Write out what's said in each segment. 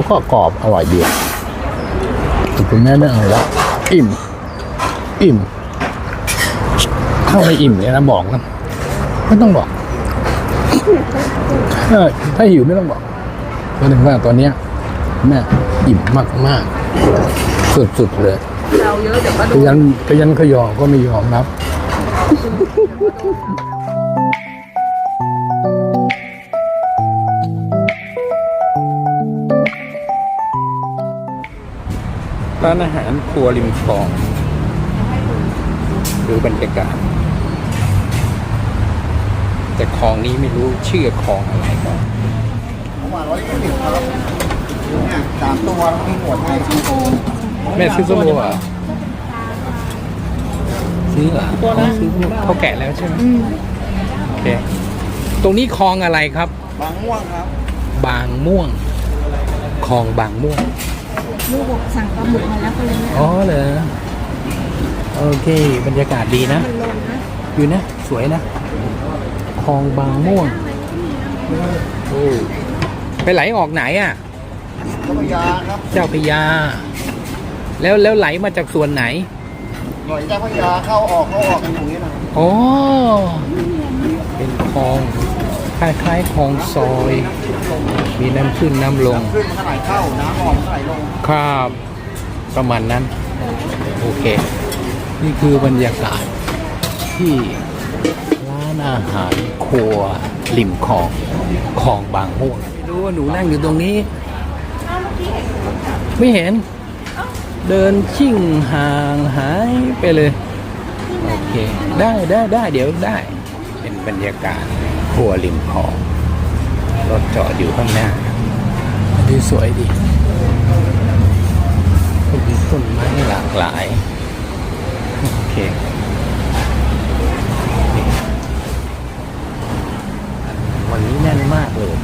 เขาก็กรอบอร่อยดีแต่คุณแม่ไม่เอาแล้วอิ่ม อิ่ม เข้าไปอิ่มเนี่ยนะบอกนะไม่ต้องบอกเออถ้าหิวไม่ต้องบอกก็ถึงว่าตอนเนี้ยแม่อิ่มมากมากๆสุดๆเลยเราเยอะเดี๋ยวก็ขดูยันขยันขยอก็ไม่ยอมรับ ร้านอาหารครัวริมคลองดูบรรยากาศ แต่คลองนี้ไม่รู้ชื่อคลองอะไรก็หวานร้อยยี่สิบครับเนี่ยสามตัวแล้วมีหมวดให้แม่ซื้อส้มโอเหรอซื้อเหรอตัวนะซื้อเขาแกะแล้วใช่ไหมโอเค ตรงนี้คลองอะไรครับ บางม่วงครับ บางม่วง คลองบางม่วง ลูกบอกสั่งปลาหมึกมาแล้วก็เลยไม่อ๋อเหรอโอเค บรรยากาศดีนะ มันลงนะอยู่นะ สวยนะคลองบางม่วงโอ้ไปไหลออกไหนอะเจ้าพระยาครับเจ้าพระยา แล้วแล้วไหลมาจากส่วนไหน หน่วยเจ้าพระยาเข้าออกเข้าออกกันอย่างนี้นะอ๋อ เป็นคลอง คล้ายๆคลองซอย มีน้ำขึ้นน้ำลง ขึ้นมาเท่าไหร่เข้า น้ำออกเท่าไหร่ลง ครับประมาณนั้น โอเค นี่คือบรรยากาศที่ร้านอาหารครัวริมคลองคลองบางม่วงไม่รู้ว่าหนูนั่งอยู่ตรงนี้ ไม่เห็น เดินชิ่งห่างหายไปเลย โอเค ได้ได้ได้เดี๋ยวได้ เป็นบรรยากาศ ครัวริมคลองรถจอดอยู่ข้างหน้าอันนี้สวยดีมีต้นไม้หลากหลาย โอเควันนี้แน่นมากเลย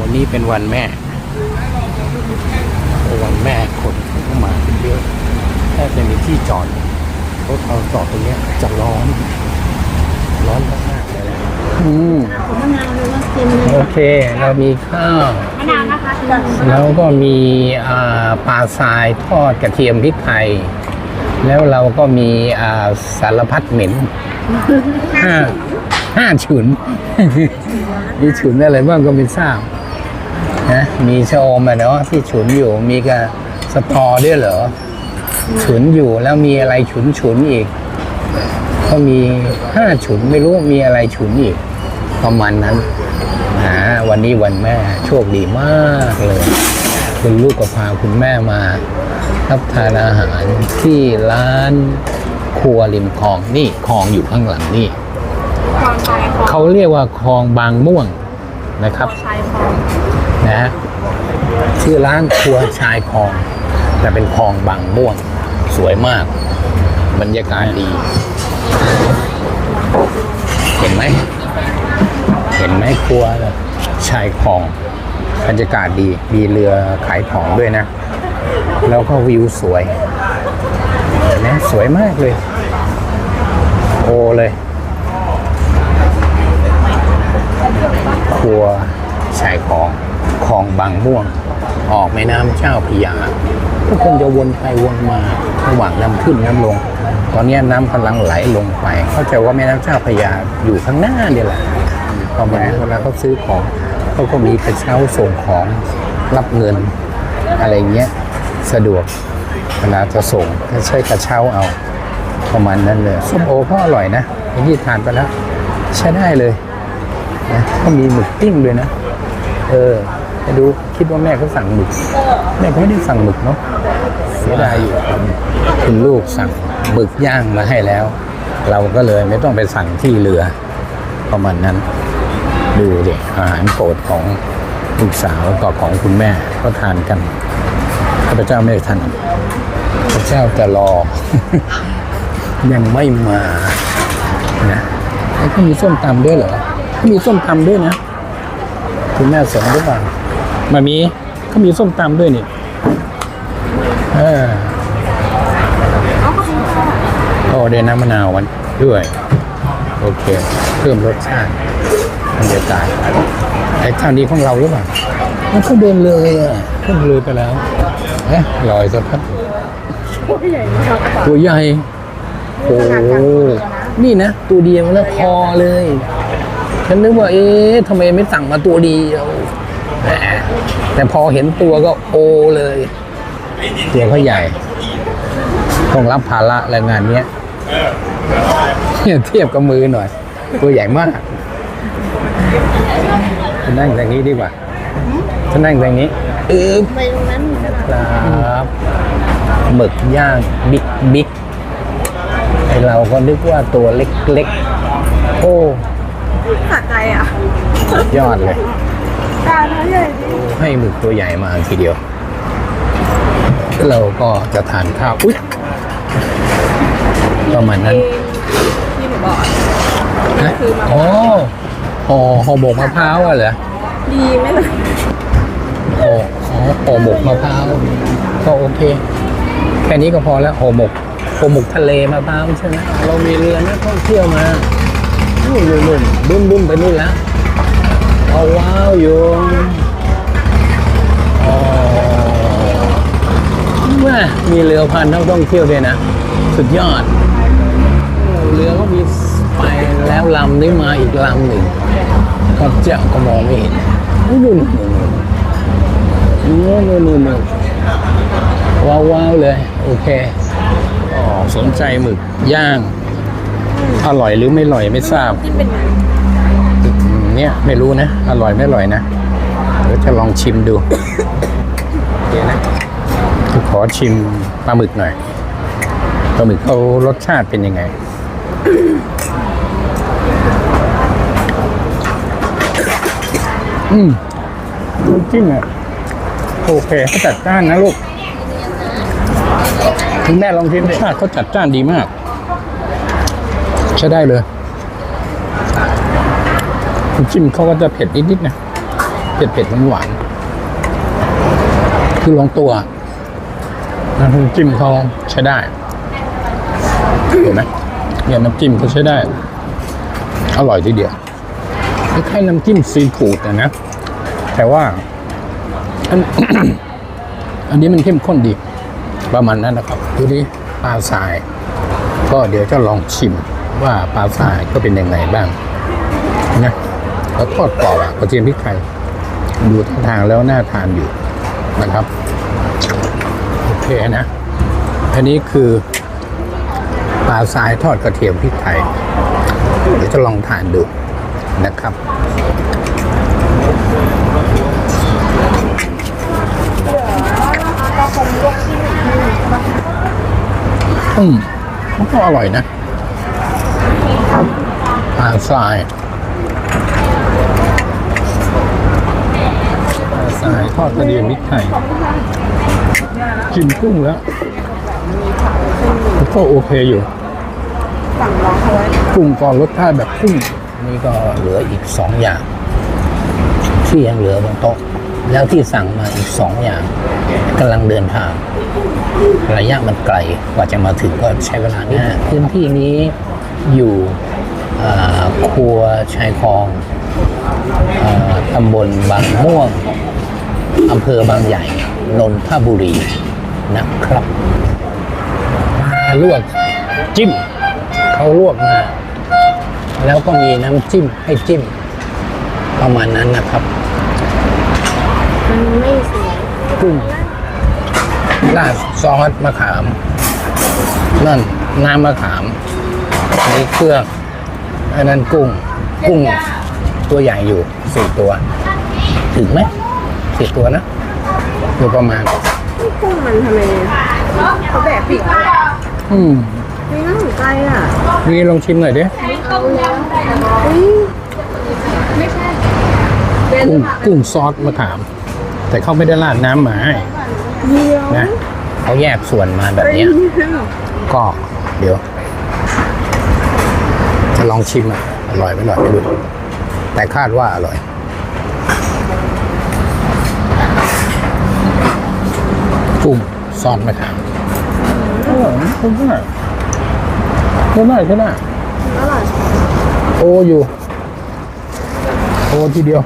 วันนี้เป็นวันแม่ วันแม่คนเข้ามาเยอะแทบจะมีที่จอดรถเราจอดตรงนี้จะร้อน ร้อนมากๆเลยแหละ อืมผมมะนาวเลยว่าเค็มเลยโอเค เรามีข้าว มะนาวนะคะแล้วก็มีอ่าปลาทรายทอดกระเทียมพริกไทย แล้วเราก็มีอ่าสารพัดเหม็นห้าห้าฉุน มีฉุนอะไรบ้างก็ไม่ทราบนะมีชะอมอะเนาะที่ฉุนอยู่มีกระสตอด้วยเหรอ ฉุนอยู่แล้วมีอะไรฉุนฉุนๆอีก ก็มีห้าฉุนไม่รู้มีอะไรฉุนอีก ประมาณนั้นอ่าวันนี้วันแม่โชคดีมากเลย คุณลูกก็พาคุณแม่มารับทานอาหารที่ร้านครัวริมคลองนี่คลองอยู่ข้างหลังนี่คลองชายคลองเขาเรียกว่าคลองบางม่วงนะครับชายคลองนะฮะชื่อร้านครัวชายคลองแต่เป็นคลองบางม่วง สวยมาก บรรยากาศดี เห็นไหม เห็นไหมครัวชายคลองบรรยากาศดี มีเรือขายของด้วยนะ แล้วก็วิวสวยเห็นไหมสวยมากเลย โอเลยครัวชายคลองคลองบางม่วง ออกแม่น้ำเจ้าพระยาก็คงจะวนไปวนมาระหว่างน้ำขึ้นน้ำลง ตอนนี้น้ำกำลังไหลลงไป เข้าใจว่าแม่น้ำเจ้าพระยาอยู่ข้างหน้าเนี่ยแหละพอมาเวลาเขาซื้อของเขาก็มีกระเช้าส่งของรับเงิน อะไรเงี้ยสะดวกเวลาจะส่งก็ใช้กระเช้าเอาประมาณนั้นเลยส้มโอก็อร่อยนะย่างที่ทานไปแล้วใช้ได้เลยนะก็มีหมึกปิ้งด้วยนะ เออไปดูคิดว่าแม่เขาสั่งหมึก แม่ก็ไม่ได้สั่งหมึกเนาะเสียดายอยู่ คุณลูกสั่งหมึกย่างมาให้แล้ว เราก็เลยไม่ต้องไปสั่งที่เรือประมาณนั้น ดูดิอาหารโปรดของลูกสาวกับของคุณแม่ก็ทานกันข้าพเจ้าไม่ได้ทานข้าพเจ้าจะรอ ยังไม่มานะแล้วก็มีส้มตำด้วยเหรอเขามีส้มตำด้วยนะ คุณแม่สนหรือเปล่ามามีเขามีส้มตำด้วยนี่เออโอ้ เดยวน้ำมะนาววันด้วย โอเค เพิ่มรสชาติบรรยากาศไอ้เท่านี้ของเราหรือเปล่ามันเขาเดินเลยอะขึ้นเลยไปแล้วเอ๊ะลอยสักพักตัวใหญ่มากตัวใหญ่โอ้นี่นะ ตัวเดียวแล้วพอเลย ฉันนึกว่า เอ๊ะทำไมไม่สั่งมาตัวเดียวแหมแต่พอเห็นตัวก็โอเลย ตัวเขาใหญ่ ต้องรับภาระแรงงานเนี้ย เนี่ยเทียบกับมือหน่อย ตัวใหญ่มากฉันนั่งอย่างนี้ดีกว่าฉันนั่งอย่างนี้เออไปตรงนั้นครับหมึกย่างบิ๊กบิ๊กไอเราก็นึกว่าตัวเล็กๆ โอ้สะใจอะสุดยอดเลยการน้อยใหญ่ดิให้หมึกตัวใหญ่มาทีเดียว เราก็จะทานข้าว อุ๊ยประมาณนั้น ที่หนูบอกนะอ๋อห่อห่อหมกมะพร้าวอะเหรอดีไหมล่ะห่ออ๋อห่อหมกมะพร้าวก็โอเคแค่นี้ก็พอแล้วห่อหมกห่อหมกทะเลมะพร้าวใช่ไหมเรามีเรือนักท่องเที่ยวมานู่นนู่นนู่นบุ้มบุ้มไปนู่นแล้วเอาว้าวโยงอ๋อแม่มีเรือพันนักท่องเที่ยวด้วยนะ สุดยอด เรือก็มีไปแล้วลำนี้มาอีกลำหนึ่งก็เจ้าก็มองไม่เห็นนู่นนู่นนู่นนู่นนู่นว้าวว้าวเลย โอเคอ๋อสนใจหมึกย่าง อร่อยหรือไม่อร่อยไม่ทราบเป็นไงอืมเนี่ยไม่รู้นะ อร่อยไม่อร่อยนะเดี๋ยวจะลองชิมดูเดี๋ยวนะขอชิมปลาหมึกหน่อยปลาหมึกเขารสชาติเป็นยังไง อืมน้ำจิ้มอะโอเคเขาจัดจ้านนะลูกคุณแม่ลองชิมรสชาติเขาจัดจ้านดีมาก ใช้ได้เลยน้ำจิ้มเขาก็จะเผ็ดนิดๆนะเผ็ดเผ็ดหวานหวานๆคือลงตัวน้ำจิ้มเขาใช้ได้เห็นไหมเนี่ยน้ำจิ้มเขาใช้ได้ อร่อยทีเดียวค ล้ายๆน้ำจิ้มซีฟู้ดอะนะ แต่ว่าอันอันนี้มันเข้มข้นดี ประมาณนั้นนะครับดูดิปลาทราย ก็เดี๋ยวจะลองชิมว่าปลาทรายก็เป็นยังไงบ้างนะแล้วทอดกรอบอะกระเทียมพริกไทยดูท่าทางแล้วน่าทานอยู่นะครับโอเคนะ อันนี้คือปลาทรายทอดกระเทียมพริกไทยเดี๋ยวจะลองทานดู นะครับ อืมมันก็อร่อยนะปลาทรายปลาทรายทอดกระเทียมพริกไทยกินกุ้งแล้วก็โอเคอยู่สั่งรองเอาไว้กุ้งก็รสชาติแบบกุ้ง นี่ก็เหลืออีกสองอย่าง ที่ยังเหลือบนโต๊ะแล้วที่สั่งมาอีกสองอย่างกำลังเดินทางระยะมันไกลกว่าจะมาถึงก็ใช้เวลานานพื้นที่นี้อยู่ครัวชายคลองอตำบลบางม่วงอำเภอบางใหญ่นนทบุรีนะครับมาลวกจิ้มเขาลวกมา แล้วก็มีน้ำจิ้มให้จิ้ม ประมาณนั้นนะครับ มันไม่สวยกุ้งราดซอสมะขาม นั่นน้ำมะขามอันนี้เครื่องอันนั้นกุ้ง กุ้งตัวใหญ่อยู่สี่ตัว ถึงไหมสี่ตัวนะตัวประมาณกุ้งมันทำไมเขาแบบปีกเลยอืมไม่น่าสนใจอะนี่ลองชิมหน่อยดิ อุ้ยไม่ใช่เป็นกุ้งกุ้งซอสมะขาม แต่เขาไม่ได้ราดน้ำมาให้เดียวนะเขาแยกส่วนมาแบบเนี้ยก็เดี๋ยวจะลองชิมอะอร่อยไม่อร่อยไม่รู้แต่คาดว่าอร่อยกุ้งซอสมะขามอร่อยนะคุณก็ได้คุณได้คุณได้อร่อยโออยู่โอทีเดียว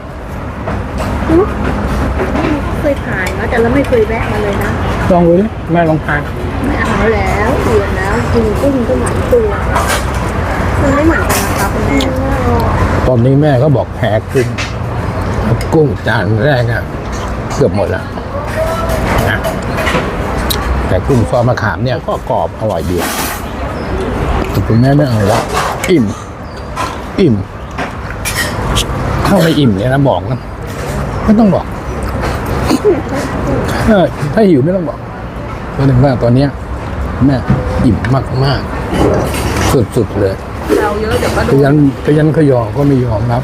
เคยขายนะแต่เราไม่เคยแวะมาเลยนะลองดูดิแม่ลองทานไม่เอาแล้วเปลี่ยนแล้วกินกุ้งก็หลายตัวมันไม่เหมือนกันนะคะคุณแม่ตอนนี้แม่ก็บอกแพ้กุ้งกุ้งจานแรกอะเกือบหมดแล้วนะแต่กุ้งซอสมะขามเนี่ยก็กรอบอร่อยดีแต่คุณแม่ไม่เอาแล้วอิ่ม อิ่มถ้าไม่อิ่มเนี่ยนะบอกนะไม่ต้องบอกถ้าถ้าหิวไม่ต้องบอกก็ถึงว่าตอนเนี้ยแม่อิ่มมากๆสุดๆเลยเราเยอะเดี๋ยวก็โดขนยันขยันขยอก็ไม่ยอมรับ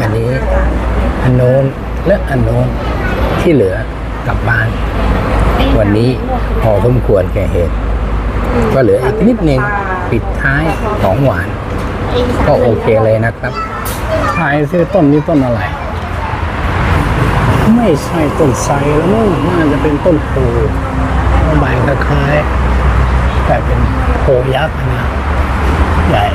อันนี้ อันโน้นและอันโน้นที่เหลือกลับบ้าน วันนี้พอสมควรแก่เหตุ ก็เหลืออีกนิดนึง ปิดท้ายของหวาน ก็โอเคเลยนะครับทายซิต้นนี้ต้นอะไร ไม่ใช่ต้นไทรแล้วมั้งน่าจะเป็นต้นโพใบคล้ายๆแต่เป็นโพยักษ์นะใหญ่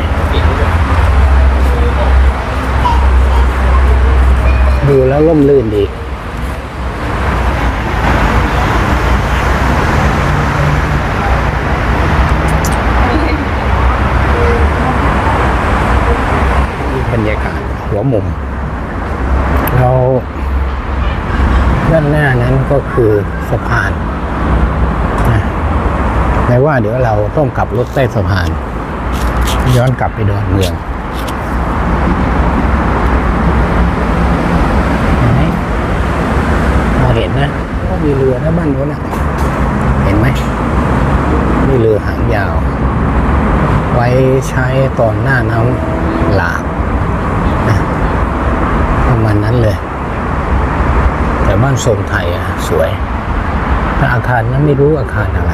ดูแล้วร่มรื่นดี บรรยากาศหัว มุมเราด้านหน้านั้นก็คือสะพานนะไม่ว่าเดี๋ยวเราต้องกลับรถใต้สะพาน ย้อนกลับไปดอนเมืองเห็นไหมพอเห็นนะก็มีเรือนะบ้านโน้นนะเห็นไหมมีเรือหางยาว ไว้ใช้ตอนหน้าน้ำหลาก มาณนั้นเลย แต่บ้านทรงไทยอะสวย แต่อาคารนั้นไม่รู้อาคารอะไร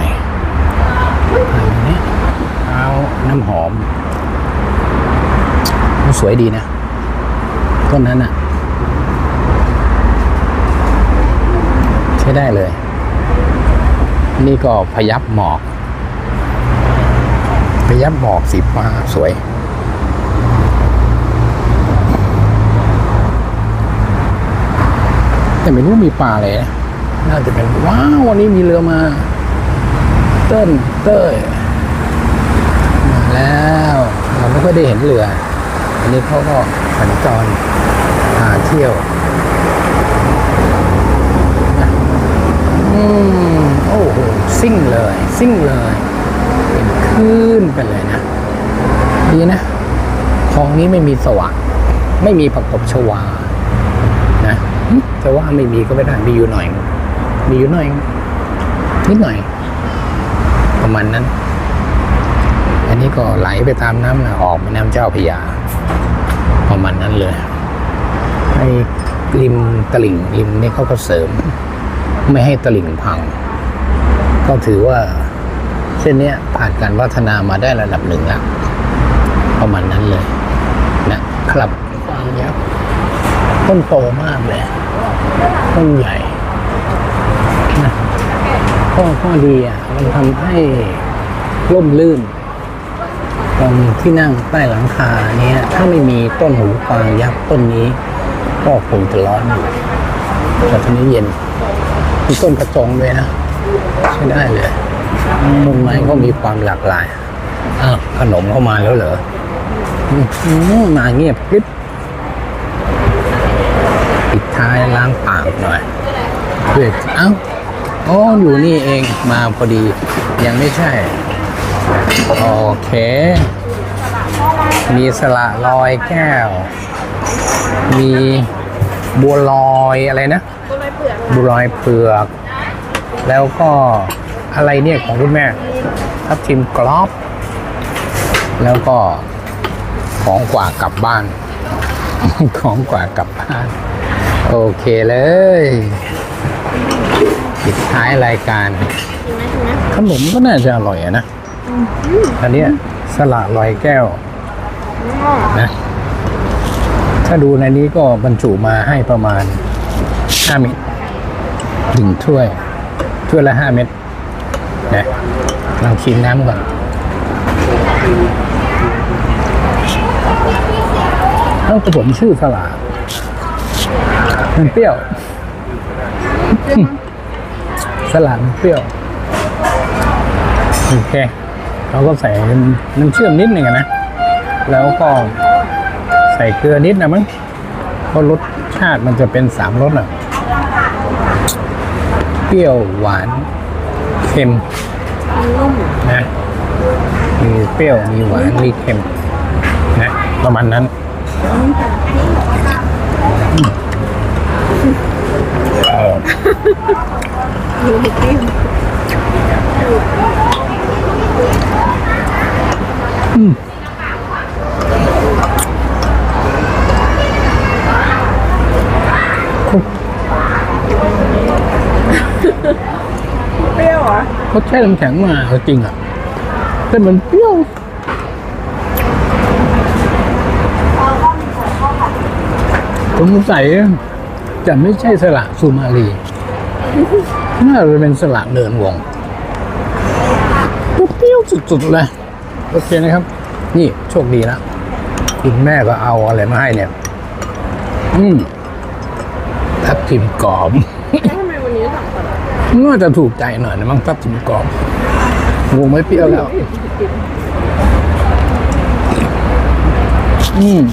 อาคารนี้เท้าน้ำหอมมันสวยดีนะต้นนั้นอะ ใช้ได้เลย นี่ก็พยับหมอก พยับหมอกสีฟ้าสวย แต่ไม่รู้มีปลาอะไรนะน่าจะเป็นว้าววันนี้มีเรือมา เต้นเต้ยมาแล้วเราไม่ค่อยได้เห็นเรือ อันนี้เขาก็สัญจรพาเที่ยวอืมโอ้โหซิ่งเลย ซิ่งเลยเป็นคลื่นไปเลยนะดีนะคลองนี้ไม่มีสว่างไม่มีผักบชวา นะหึจะว่าไม่มีก็ไม่ได้มีอยู่หน่อย มีอยู่หน่อย นิดหน่อย ประมาณนั้น อันนี้ก็ไหลไปตามน้ำนะออกแม่น้ำเจ้าพยา ประมาณนั้นเลยไอ้ริมตลิ่งริมนี่เขาก็เสริม ไม่ให้ตลิ่งพัง ก็ถือว่าเส้นนี้ผ่านการวัฒนามาได้ระดับหนึ่งแล้วประมาณนั้นเลย นะครับความยักษ์ต้นโตมากเลย ต้นใหญ่นะข้อข้อดีอะมันทำให้ร่มลื่นตรงที่นั่งใต้หลังคาเนี้ยถ้าไม่มีต้นหูกวางยักษ์ต้นนี้ ก็คงจะร้อนอยู่แต่ทีนี้เย็นมีต้นกระจงด้วยนะใช้ได้เลยต้นไม้ก็มีความหลากหลายอ้าวขนมเข้ามาแล้วเหรออื้อหือมาเงียบกริบปิดท้ายล้างปาก หน่อยด้วยเอ้าอ๋ออยู่นี่เองมาพอดียังไม่ใช่ โอเค มีสละลอยแก้ว มีบัวลอยอะไรนะ บัวลอยเผือก แล้วก็อะไรเนี่ยของคุณแม่ทับทิมกรอบ แล้วก็ของกว่ากลับบ้าน ของกว่ากลับบ้าน โอเคเลยปิดท้ายรายการขนมก็น่าจะอร่อยอะนะอันเนี้ยสละลอยแก้วนะถ้าดูในนี้ก็บรรจุมาให้ประมาณ5เม็ดหนึ่งถ้วย ถ้วยละ5เม็ดนะลองชิมน้ำก่อนเอ้าแต่ผมชื่อสละ มันเปรี้ยวรี้ยวมั้งสลัดมันเปรี้ยว โอเค เราก็ใส่น้ำเชื่อมนิดหนึ่งอะนะ แล้วก็ใส่เกลือนิดนะมั้งเพราะรสชาติมันจะเป็นสามรสอะ เปรี้ยวหวาน เค็มนุ่มนะมีเปรี้ยว มีหวาน มีเค็ม นะ ประมาณนั้น เออดูเปรี้ยวเปรี้ยวเหรอเจะไม่ใช่สละซูมารีน่าจะเป็นสละเดินวงเปรี้ยวสุดๆเลยโอเคนะครับ นี่โชคดีแล้วคุณแม่ก็เอาอะไรมาให้เนี่ย อืมทับทิมกรอบทำไมวันนี้สั่งก่อนน่าจะถูกใจหน่อยนะมั้งทับทิมกรอบวงไม่เปรี้ยวแล้ว อืม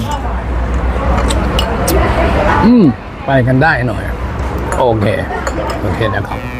อืม ไปกันได้หน่อย โอเค โอเคนะครับ